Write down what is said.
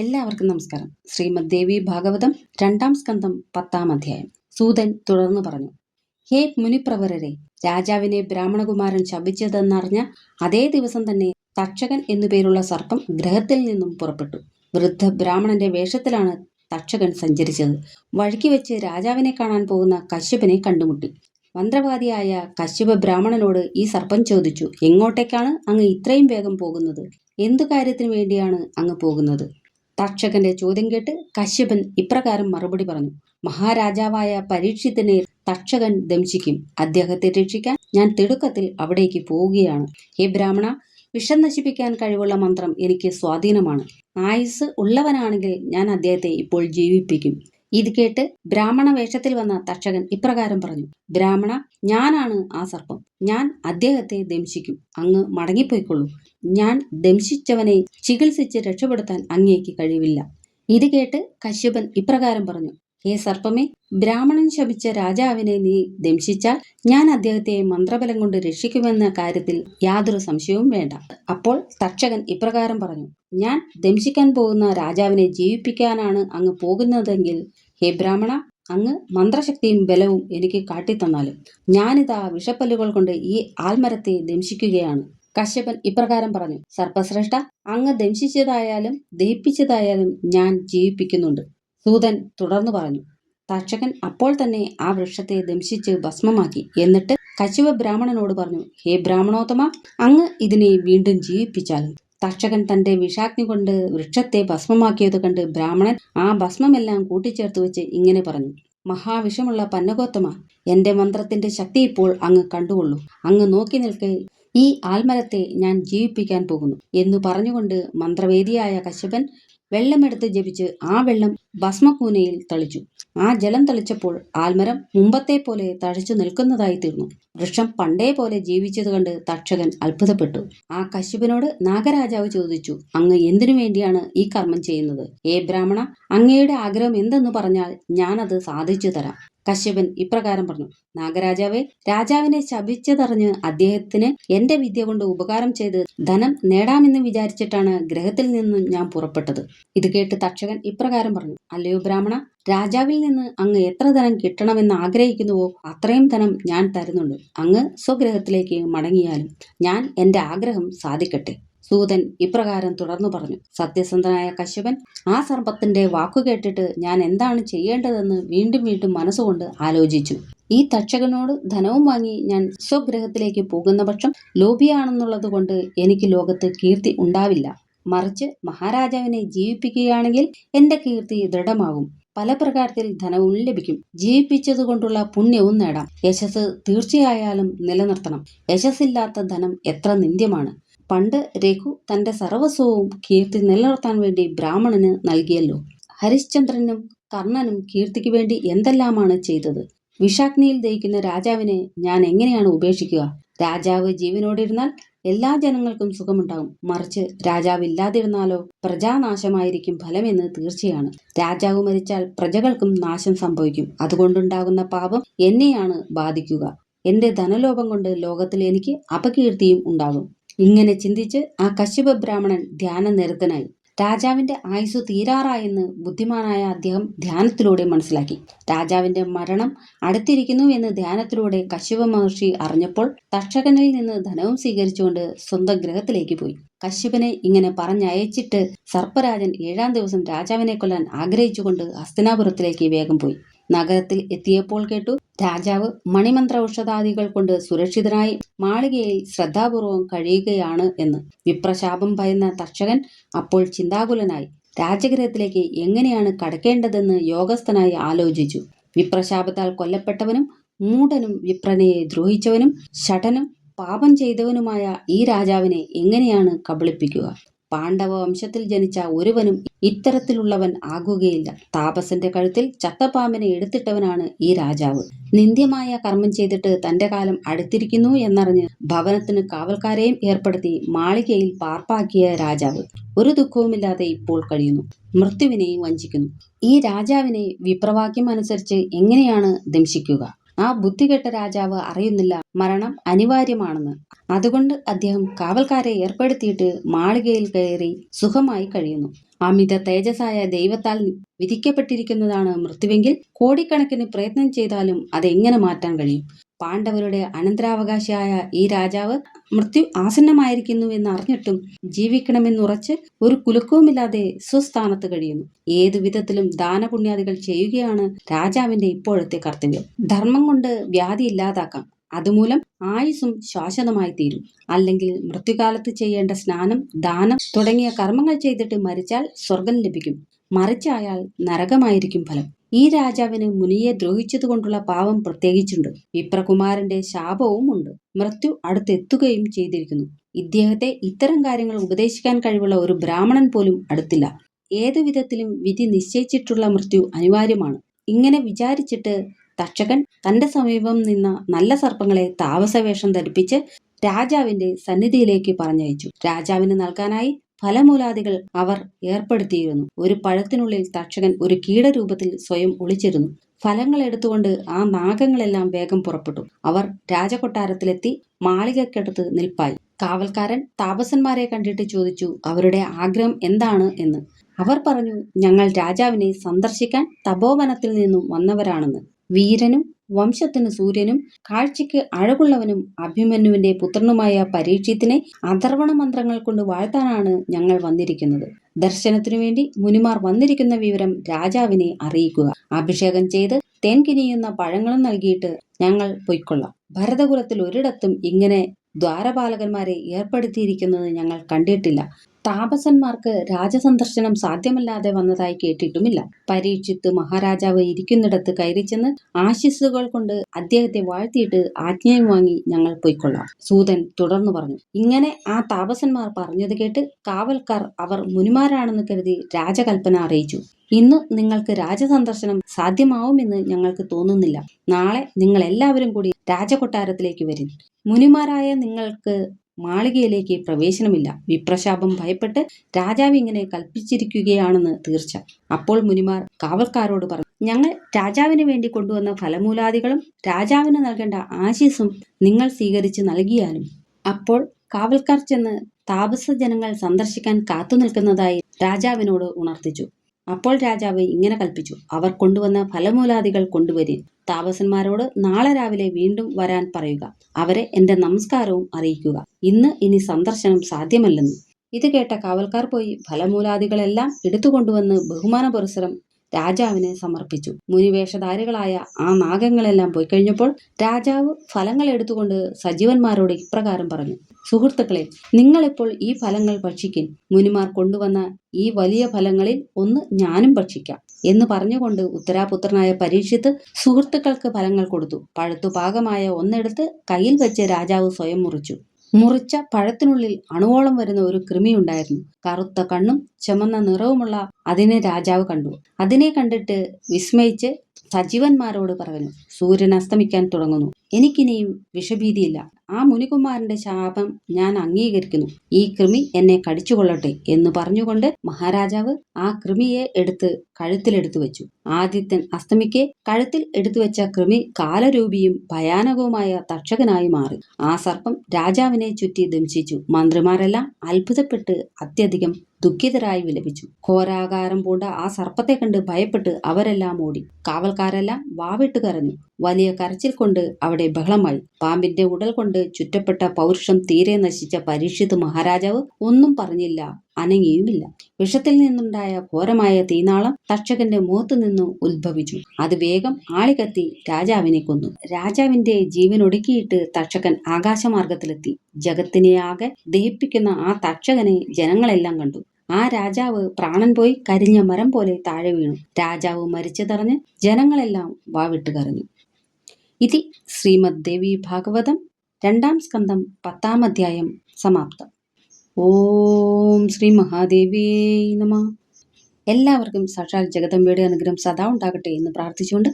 എല്ലാവർക്കും നമസ്കാരം. ശ്രീമദ് ദേവി ഭാഗവതം രണ്ടാം സ്കന്ധം പത്താം അധ്യായം. സൂതൻ തുടർന്ന് പറഞ്ഞു ഹേ മുനിപ്രവരരെ രാജാവിനെ ബ്രാഹ്മണകുമാരൻ ശപിച്ചതെന്നറിഞ്ഞ അതേ ദിവസം തന്നെ തക്ഷകൻ എന്നുപേരുള്ള സർപ്പം ഗ്രഹത്തിൽ നിന്നും പുറപ്പെട്ടു. വൃദ്ധ ബ്രാഹ്മണന്റെ വേഷത്തിലാണ് തക്ഷകൻ സഞ്ചരിച്ചത്. വഴിക്ക് വെച്ച് രാജാവിനെ കാണാൻ പോകുന്ന കശ്യപനെ കണ്ടുമുട്ടി. മന്ത്രവാദിയായ കശ്യപ ബ്രാഹ്മണനോട് ഈ സർപ്പം ചോദിച്ചു എങ്ങോട്ടേക്കാണ് അങ്ങ് ഇത്രയും വേഗം പോകുന്നത്? എന്തു കാര്യത്തിനു വേണ്ടിയാണ് അങ്ങ് പോകുന്നത്? തക്ഷകന്റെ ചോദ്യം കേട്ട് കശ്യപൻ ഇപ്രകാരം മറുപടി പറഞ്ഞു. മഹാരാജാവായ പരീക്ഷിത്തിനെ തക്ഷകൻ ദംശിക്കും. അദ്ദേഹത്തെ രക്ഷിക്കാൻ ഞാൻ തിടുക്കത്തിൽ അവിടേക്ക് പോവുകയാണ്. ഹേ ബ്രാഹ്മണ വിഷം നശിപ്പിക്കാൻ കഴിവുള്ള മന്ത്രം എനിക്ക് സ്വാധീനമാണ്. ആയുസ് ഉള്ളവനാണെങ്കിൽ ഞാൻ അദ്ദേഹത്തെ ഇപ്പോൾ ജീവിപ്പിക്കും. ഇത് കേട്ട് ബ്രാഹ്മണ വേഷത്തിൽ വന്ന തക്ഷകൻ ഇപ്രകാരം പറഞ്ഞു ബ്രാഹ്മണ ഞാനാണ് ആ സർപ്പം. ഞാൻ അദ്ദേഹത്തെ ദംശിക്കും. അങ്ങ് മടങ്ങിപ്പോയിക്കൊള്ളൂ. ഞാൻ ദംശിച്ചവനെ ചികിത്സിച്ച് രക്ഷപ്പെടുത്താൻ അങ്ങേക്ക് കഴിവില്ല. ഇത് കേട്ട് കശ്യപൻ ഇപ്രകാരം പറഞ്ഞു ഹേ സർപ്പമേ ബ്രാഹ്മണൻ ശപിച്ച രാജാവിനെ നീ ദംശിച്ചാൽ ഞാൻ അദ്ദേഹത്തെ മന്ത്രബലം കൊണ്ട് രക്ഷിക്കുമെന്ന കാര്യത്തിൽ യാതൊരു സംശയവും വേണ്ട. അപ്പോൾ തക്ഷകൻ ഇപ്രകാരം പറഞ്ഞു ഞാൻ ദംശിക്കാൻ പോകുന്ന രാജാവിനെ ജീവിപ്പിക്കാനാണ് അങ്ങ് പോകുന്നതെങ്കിൽ ഹേ ബ്രാഹ്മണ അങ്ങ് മന്ത്രശക്തിയും ബലവും എനിക്ക് കാട്ടിത്തന്നാലും ഞാനിതാ വിഷപ്പല്ലുകൾ കൊണ്ട് ഈ ആൽമരത്തെ ദംശിക്കുകയാണ്. കശ്യപൻ ഇപ്രകാരം പറഞ്ഞു സർപ്പശ്രേഷ്ഠ അങ്ങ് ദംശിച്ചതായാലും ദഹിപ്പിച്ചതായാലും ഞാൻ ജീവിപ്പിക്കുന്നുണ്ട്. സൂതൻ തുടർന്നു പറഞ്ഞു തക്ഷകൻ അപ്പോൾ തന്നെ ആ വൃക്ഷത്തെ ദംശിച്ച് ഭസ്മമാക്കി. എന്നിട്ട് കശിവ ബ്രാഹ്മണനോട് പറഞ്ഞു ഹേ ബ്രാഹ്മണോത്തമ അങ്ങ് ഇതിനെ വീണ്ടും ജീവിപ്പിച്ചാലും തക്ഷകൻ തന്റെ വിഷാഗ്നി കൊണ്ട് വൃക്ഷത്തെ ഭസ്മമാക്കിയത് കണ്ട് ബ്രാഹ്മണൻ ആ ഭസ്മമെല്ലാം കൂട്ടിച്ചേർത്ത് വെച്ച് ഇങ്ങനെ പറഞ്ഞു മഹാവിഷമുള്ള പന്നഗോത്തമ എന്റെ മന്ത്രത്തിന്റെ ശക്തി ഇപ്പോൾ അങ്ങ് കണ്ടുകൊള്ളൂ. അങ്ങ് നോക്കി നിൽക്കെ ഈ ആൽമരത്തെ ഞാൻ ജീവിപ്പിക്കാൻ പോകുന്നു എന്നു പറഞ്ഞുകൊണ്ട് മന്ത്രവേദിയായ കശ്യപൻ വെള്ളമെടുത്ത് ജപിച്ച് ആ വെള്ളം ഭസ്മക്കൂനയിൽ തളിച്ചു. ആ ജലം തളിച്ചപ്പോൾ ആൽമരം മുമ്പത്തെ പോലെ തഴച്ചു നിൽക്കുന്നതായി തീർന്നു. വൃക്ഷം പണ്ടേ പോലെ ജീവിച്ചത് കണ്ട് തക്ഷകൻ അത്ഭുതപ്പെട്ടു. ആ കശ്യപനോട് നാഗരാജാവ് ചോദിച്ചു അങ്ങ് എന്തിനു വേണ്ടിയാണ് ഈ കർമ്മം ചെയ്യുന്നത്? ഏ ബ്രാഹ്മണ അങ്ങയുടെ ആഗ്രഹം എന്തെന്ന് പറഞ്ഞാൽ ഞാനത് സാധിച്ചു തരാം. കശ്യപൻ ഇപ്രകാരം പറഞ്ഞു നാഗരാജാവെ രാജാവിനെ ശപിച്ചതറിഞ്ഞ് അദ്ദേഹത്തിന് എന്റെ വിദ്യ കൊണ്ട് ഉപകാരം ചെയ്ത് ധനം നേടാമെന്ന് വിചാരിച്ചിട്ടാണ് ഗ്രഹത്തിൽ നിന്നും ഞാൻ പുറപ്പെട്ടത്. ഇത് കേട്ട് തക്ഷകൻ ഇപ്രകാരം പറഞ്ഞു അല്ലയോ ബ്രാഹ്മണ രാജാവിൽ നിന്ന് അങ്ങ് എത്ര ധനം കിട്ടണമെന്ന് ആഗ്രഹിക്കുന്നുവോ അത്രയും ധനം ഞാൻ തരുന്നുണ്ട്. അങ്ങ് സ്വഗ്രഹത്തിലേക്ക് മടങ്ങിയാലും ഞാൻ എന്റെ ആഗ്രഹം സാധിക്കട്ടെ. സൂതൻ ഇപ്രകാരം തുടർന്നു പറഞ്ഞു. സത്യസന്ധനായ കശ്യപൻ ആ സർപ്പത്തിന്റെ വാക്കുകേട്ടിട്ട് ഞാൻ എന്താണ് ചെയ്യേണ്ടതെന്ന് വീണ്ടും വീണ്ടും മനസ്സുകൊണ്ട് ആലോചിച്ചു. ഈ തക്ഷകനോട് ധനവും വാങ്ങി ഞാൻ സ്വഗ്രഹത്തിലേക്ക് പോകുന്ന പക്ഷം ലോഭിയാണെന്നുള്ളത് കൊണ്ട് എനിക്ക് ലോകത്ത് കീർത്തി ഉണ്ടാവില്ല. മറിച്ച് മഹാരാജാവിനെ ജീവിപ്പിക്കുകയാണെങ്കിൽ എന്റെ കീർത്തി ദൃഢമാകും. പല പ്രകാരത്തിൽ ധനവും ലഭിക്കും. ജീവിപ്പിച്ചതുകൊണ്ടുള്ള പുണ്യവും നേടാം. യശസ് തീർച്ചയായാലും നിലനിർത്തണം. യശസ്സില്ലാത്ത ധനം എത്ര നിന്ദ്യമാണ്. പണ്ട് രഘു തന്റെ സർവസ്വവും കീർത്തി നിലനിർത്താൻ വേണ്ടി ബ്രാഹ്മണന് നൽകിയല്ലോ. ഹരിശ്ചന്ദ്രനും കർണനും കീർത്തിക്ക് വേണ്ടി എന്തെല്ലാമാണ് ചെയ്തത്? വിഷാഗ്നിയിൽ ദയിക്കുന്ന രാജാവിനെ ഞാൻ എങ്ങനെയാണ് ഉപേക്ഷിക്കുക? രാജാവ് ജീവനോടിരുന്നാൽ എല്ലാ ജനങ്ങൾക്കും സുഖമുണ്ടാകും. മറിച്ച് രാജാവ് ഇല്ലാതിരുന്നാലോ പ്രജാനാശമായിരിക്കും ഫലമെന്ന് തീർച്ചയാണ്. രാജാവ് മരിച്ചാൽ പ്രജകൾക്കും നാശം സംഭവിക്കും. അതുകൊണ്ടുണ്ടാകുന്ന പാപം എന്നെയാണ് ബാധിക്കുക. എന്റെ ധനലോപം കൊണ്ട് ലോകത്തിൽ എനിക്ക് അപകീർത്തിയും ഉണ്ടാകും. ഇങ്ങനെ ചിന്തിച്ച് ആ കശ്യപ ബ്രാഹ്മണൻ ധ്യാനനിരതനായി. രാജാവിന്റെ ആയുസ് തീരാറായെന്ന് ബുദ്ധിമാനായ അദ്ദേഹം ധ്യാനത്തിലൂടെ മനസ്സിലാക്കി. രാജാവിന്റെ മരണം അടുത്തിരിക്കുന്നു എന്ന് ധ്യാനത്തിലൂടെ കശ്യപ മഹർഷി അറിഞ്ഞപ്പോൾ തക്ഷകനിൽ നിന്ന് ധനവും സ്വീകരിച്ചുകൊണ്ട് സ്വന്തം ഗ്രഹത്തിലേക്ക് പോയി. കശ്യപനെ ഇങ്ങനെ പറഞ്ഞയച്ചിട്ട് സർപ്പരാജൻ ഏഴാം ദിവസം രാജാവിനെ കൊല്ലാൻ ആഗ്രഹിച്ചുകൊണ്ട് ഹസ്തിനാപുരത്തിലേക്ക് വേഗം പോയി. നഗരത്തിൽ എത്തിയപ്പോൾ കേട്ടു രാജാവ് മണിമന്ത്ര ഔഷധാദികൾ കൊണ്ട് സുരക്ഷിതനായി മാളികയിൽ ശ്രദ്ധാപൂർവം കഴിയുകയാണ് എന്ന്. വിപ്രശാപം ഭയന്ന തക്ഷകൻ അപ്പോൾ ചിന്താകുലനായി രാജഗൃഹത്തിലേക്ക് എങ്ങനെയാണ് കടക്കേണ്ടതെന്ന് യോഗസ്ഥനായി ആലോചിച്ചു. വിപ്രശാപത്താൽ കൊല്ലപ്പെട്ടവനും മൂടനും വിപ്രനയെ ദ്രോഹിച്ചവനും ഷടനും പാപം ചെയ്തവനുമായ ഈ രാജാവിനെ എങ്ങനെയാണ് കബളിപ്പിക്കുക? പാണ്ഡവ വംശത്തിൽ ജനിച്ച ഒരുവനും ഇത്തരത്തിലുള്ളവൻ ആകുകയില്ല. താപസന്റെ കഴുത്തിൽ ചത്തപ്പാമ്പിനെ എടുത്തിട്ടവനാണ് ഈ രാജാവ്. നിന്ദ്യമായ കർമ്മം ചെയ്തിട്ട് തന്റെ കാലം അടുത്തിരിക്കുന്നു എന്നറിഞ്ഞ് ഭവനത്തിന് കാവൽക്കാരെയും ഏർപ്പെടുത്തി മാളികയിൽ പാർപ്പാക്കിയ രാജാവ്. ഒരു ദുഃഖവുമില്ലാതെ ഇപ്പോൾ കഴിയുന്നു. മൃത്യുവിനെയും വഞ്ചിക്കുന്നു. ഈ രാജാവിനെ വിപ്രവാക്യം അനുസരിച്ച് എങ്ങനെയാണ് ദംശിക്കുക? ആ ബുദ്ധികെട്ട രാജാവ് അറിയുന്നില്ല. മരണം അനിവാര്യമാണെന്ന്. അതുകൊണ്ട് അദ്ദേഹം കാവൽക്കാരെ ഏർപ്പെടുത്തിയിട്ട് മാളികയിൽ കയറി സുഖമായി കഴിയുന്നു. അമിത തേജസ്സായ ദൈവത്താൽ വിധിക്കപ്പെട്ടിരിക്കുന്നതാണ് മൃത്യുവെങ്കിൽ കോടിക്കണക്കിന് പ്രയത്നം ചെയ്താലും അതെങ്ങനെ മാറ്റാൻ കഴിയും? പാണ്ഡവരുടെ അനന്തരാവകാശിയായ ഈ രാജാവ് മൃത്യു ആസന്നമായിരിക്കുന്നുവെന്ന് അറിഞ്ഞിട്ടും ജീവിക്കണമെന്നുറച്ച് ഒരു കുലുക്കവുമില്ലാതെ സ്വസ്ഥാനത്ത് കഴിയുന്നു. ഏതു വിധത്തിലും ദാനപുണ്യാദികൾ ചെയ്യുകയാണ് രാജാവിന്റെ ഇപ്പോഴത്തെ കർത്തവ്യം. ധർമ്മം കൊണ്ട് വ്യാധി ഇല്ലാതാക്കാം. അതുമൂലം ആയുസും ശാശ്വതമായി തീരും. അല്ലെങ്കിൽ മൃത്യുകാലത്ത് ചെയ്യേണ്ട സ്നാനം ദാനം തുടങ്ങിയ കർമ്മങ്ങൾ ചെയ്തിട്ട് മരിച്ചാൽ സ്വർഗം ലഭിക്കും. മറിച്ചായാൽ നരകമായിരിക്കും ഫലം. ഈ രാജാവിന് മുനിയെ ദ്രോഹിച്ചതുകൊണ്ടുള്ള പാവം പ്രത്യേകിച്ചുണ്ട്. വിപ്രകുമാരന്റെ ശാപവും ഉണ്ട്. മൃത്യു അടുത്തെത്തുകയും ചെയ്തിരിക്കുന്നു. ഇദ്ദേഹത്തെ ഇത്തരം കാര്യങ്ങൾ ഉപദേശിക്കാൻ കഴിവുള്ള ഒരു ബ്രാഹ്മണൻ പോലും അടുത്തില്ല. ഏതു വിധത്തിലും വിധി നിശ്ചയിച്ചിട്ടുള്ള മൃത്യു അനിവാര്യമാണ്. ഇങ്ങനെ വിചാരിച്ചിട്ട് തക്ഷകൻ തന്റെ സമീപം നിന്ന നല്ല സർപ്പങ്ങളെ താമസവേഷം ധരിപ്പിച്ച് രാജാവിന്റെ സന്നിധിയിലേക്ക് പറഞ്ഞയച്ചു. രാജാവിന് നൽകാനായി ഫലമൂലാദികൾ അവർ ഏർപ്പെടുത്തിയിരുന്നു. ഒരു പഴത്തിനുള്ളിൽ തക്ഷകൻ ഒരു കീടരൂപത്തിൽ സ്വയം ഒളിച്ചിരുന്നു. ഫലങ്ങൾ എടുത്തുകൊണ്ട് ആ നാഗങ്ങളെല്ലാം വേഗം പുറപ്പെട്ടു. അവർ രാജകൊട്ടാരത്തിലെത്തി മാളികക്കടുത്ത് നിൽപ്പായി. കാവൽക്കാരൻ താപസന്മാരെ കണ്ടിട്ട് ചോദിച്ചു അവരുടെ ആഗ്രഹം എന്താണ്? എന്ന്. അവർ പറഞ്ഞു ഞങ്ങൾ രാജാവിനെ സന്ദർശിക്കാൻ തപോവനത്തിൽ നിന്നും വന്നവരാണെന്ന്. വീരനും വംശത്തിന് സൂര്യനും കാഴ്ചയ്ക്ക് അഴകുള്ളവനും അഭിമന്യുവിന്റെ പുത്രനുമായ പരീക്ഷത്തിനെ അഥർവണ മന്ത്രങ്ങൾ കൊണ്ട് വാഴ്ത്താനാണ് ഞങ്ങൾ വന്നിരിക്കുന്നത്. ദർശനത്തിനു വേണ്ടി മുനിമാർ വന്നിരിക്കുന്ന വിവരം രാജാവിനെ അറിയിക്കുക. അഭിഷേകം ചെയ്ത് തേൻകിനിയുന്ന പഴങ്ങളും നൽകിയിട്ട് ഞങ്ങൾ പൊയ്ക്കൊള്ളാം. ഭരതകുലത്തിൽ ഒരിടത്തും ഇങ്ങനെ ദ്വാരപാലകന്മാരെ ഏർപ്പെടുത്തിയിരിക്കുന്നത് ഞങ്ങൾ കണ്ടിട്ടില്ല. താപസന്മാർക്ക് രാജസന്ദർശനം സാധ്യമല്ലാതെ വന്നതായി കേട്ടിട്ടുമില്ല. പരീക്ഷിത്ത് മഹാരാജാവ് ഇരിക്കുന്നിടത്ത് കയറി ചെന്ന് ആശിസ്സുകൾ കൊണ്ട് അദ്ദേഹത്തെ വാഴ്ത്തിയിട്ട് ആജ്ഞയും വാങ്ങി ഞങ്ങൾ പോയിക്കൊള്ളാം. സൂതൻ തുടർന്നു പറഞ്ഞു ഇങ്ങനെ ആ താപസന്മാർ പറഞ്ഞത് കേട്ട് കാവൽക്കാർ അവർ മുനിമാരാണെന്ന് കരുതി രാജകൽപ്പന അറിയിച്ചു. ഇന്ന് നിങ്ങൾക്ക് രാജസന്ദർശനം സാധ്യമാവുമെന്ന് ഞങ്ങൾക്ക് തോന്നുന്നില്ല. നാളെ നിങ്ങൾ എല്ലാവരും കൂടി രാജകൊട്ടാരത്തിലേക്ക് വരും. മുനിമാരായ നിങ്ങൾക്ക് മാളികയിലേക്ക് പ്രവേശനമില്ല. വിപ്രശാപം ഭയപ്പെട്ട് രാജാവ് ഇങ്ങനെ കൽപ്പിച്ചിരിക്കുകയാണെന്ന് തീർച്ച. അപ്പോൾ മുനിമാർ കാവൽക്കാരോട് പറഞ്ഞു ഞങ്ങൾ രാജാവിന് വേണ്ടി കൊണ്ടുവന്ന ഫലമൂലാദികളും രാജാവിന് നൽകേണ്ട ആശീസും നിങ്ങൾ സ്വീകരിച്ച് നൽകിയാലും. അപ്പോൾ കാവൽക്കാർ ചെന്ന് താപസ ജനങ്ങൾ സന്ദർശിക്കാൻ കാത്തു നിൽക്കുന്നതായി രാജാവിനോട് ഉണർത്തിച്ചു. അപ്പോൾ രാജാവ് ഇങ്ങനെ കൽപ്പിച്ചു അവർ കൊണ്ടുവന്ന ഫലമൂലാദികൾ കൊണ്ടുവരിൻ. താപസന്മാരോട് നാളെ രാവിലെ വീണ്ടും വരാൻ പറയുക. അവരെ എന്റെ നമസ്കാരവും അറിയിക്കുക. ഇന്ന് ഇനി സന്ദർശനം സാധ്യമല്ലെന്ന്. ഇത് കേട്ട കാവൽക്കാർ പോയി ഫലമൂലാദികളെല്ലാം എടുത്തുകൊണ്ടുവന്ന് ബഹുമാന പുരസരം രാജാവിനെ സമർപ്പിച്ചു. മുനിവേഷധാരികളായ ആ നാഗങ്ങളെല്ലാം പോയി കഴിഞ്ഞപ്പോൾ രാജാവ് ഫലങ്ങൾ എടുത്തുകൊണ്ട് സജീവന്മാരോട് ഇപ്രകാരം പറഞ്ഞു. സുഹൃത്തുക്കളെ നിങ്ങളിപ്പോൾ ഈ ഫലങ്ങൾ ഭക്ഷിക്കിൻ മുനിമാർ കൊണ്ടുവന്ന ഈ വലിയ ഫലങ്ങളിൽ ഒന്ന് ഞാനും ഭക്ഷിക്കാം. എന്ന് പറഞ്ഞുകൊണ്ട് ഉത്തരാപുത്രനായ പരീക്ഷിത്ത് സുഹൃത്തുക്കൾക്ക് ഫലങ്ങൾ കൊടുത്തു. പഴുത്തു പാകമായ ഒന്നെടുത്ത് കയ്യിൽ വെച്ച് രാജാവ് സ്വയം മുറിച്ചു. മുറിച്ച പഴത്തിനുള്ളിൽ അണുവോളം വരുന്ന ഒരു കൃമിയുണ്ടായിരുന്നു. കറുത്ത കണ്ണും ചുമന്ന നിറവുമുള്ള അതിനെ രാജാവ് കണ്ടു. അതിനെ കണ്ടിട്ട് വിസ്മയിച്ച് സജീവന്മാരോട് പറഞ്ഞു സൂര്യൻ അസ്തമിക്കാൻ തുടങ്ങുന്നു. എനിക്കിനിയും വിഷഭീതിയില്ല. ആ മുനികുമാരന്റെ ശാപം ഞാൻ അംഗീകരിക്കുന്നു. ഈ കൃമി എന്നെ കടിച്ചുകൊള്ളട്ടെ എന്ന് പറഞ്ഞുകൊണ്ട് മഹാരാജാവ് ആ കൃമിയെ എടുത്ത് കഴുത്തിലെടുത്തു വെച്ചു. ആദിത്യൻ അസ്തമിക്കെ കഴുത്തിൽ എടുത്തു വെച്ച കൃമി കാലരൂപിയും ഭയാനകവുമായ തക്ഷകനായി മാറി. ആ സർപ്പം രാജാവിനെ ചുറ്റി ദംശിച്ചു. മന്ത്രിമാരെല്ലാം അത്ഭുതപ്പെട്ട് അത്യധികം ദുഃഖിതരായി വിലപിച്ചു. ഘോരാകാരം പൂണ്ട ആ സർപ്പത്തെ കണ്ട് ഭയപ്പെട്ട് അവരെല്ലാം ഓടി. കാവൽക്കാരെല്ലാം വാവിട്ട് കരഞ്ഞു വലിയ കരച്ചിൽ കൊണ്ട് അവിടെ ബഹളമായി. പാമ്പിന്റെ ഉടൽ കൊണ്ട് ചുറ്റപ്പെട്ട പൗരുഷം തീരെ നശിച്ച പരീക്ഷിത് മഹാരാജാവ് ഒന്നും പറഞ്ഞില്ല അനങ്ങിയുമില്ല. വിഷത്തിൽ നിന്നുണ്ടായ ഘോരമായ തീനാളം തക്ഷകന്റെ മുഖത്തു നിന്നു ഉത്ഭവിച്ചു. അത് വേഗം ആളികത്തി രാജാവിനെ കൊന്നു. രാജാവിന്റെ ജീവൻ ഒടുക്കിയിട്ട് തക്ഷകൻ ആകാശമാർഗത്തിലെത്തി ജഗത്തിനെയാകെ ദഹിപ്പിക്കുന്ന ആ തക്ഷകനെ ജനങ്ങളെല്ലാം കണ്ടു. ആ രാജാവ് പ്രാണൻ പോയി കരിഞ്ഞ മരം പോലെ താഴെ വീണു. രാജാവ് മരിച്ചതറിഞ്ഞ് ജനങ്ങളെല്ലാം വാവിട്ട് കരഞ്ഞു. ഇതി ശ്രീമദ് ദേവി ഭാഗവതം രണ്ടാം സ്കന്ധം പത്താം അധ്യായം സമാപ്തം. ഓം ശ്രീ മഹാദേവി നമ. എല്ലാവർക്കും സാക്ഷാൽ ജഗദമ്പയുടെ അനുഗ്രഹം സദാ ഉണ്ടാകട്ടെ എന്ന് പ്രാർത്ഥിച്ചുകൊണ്ട്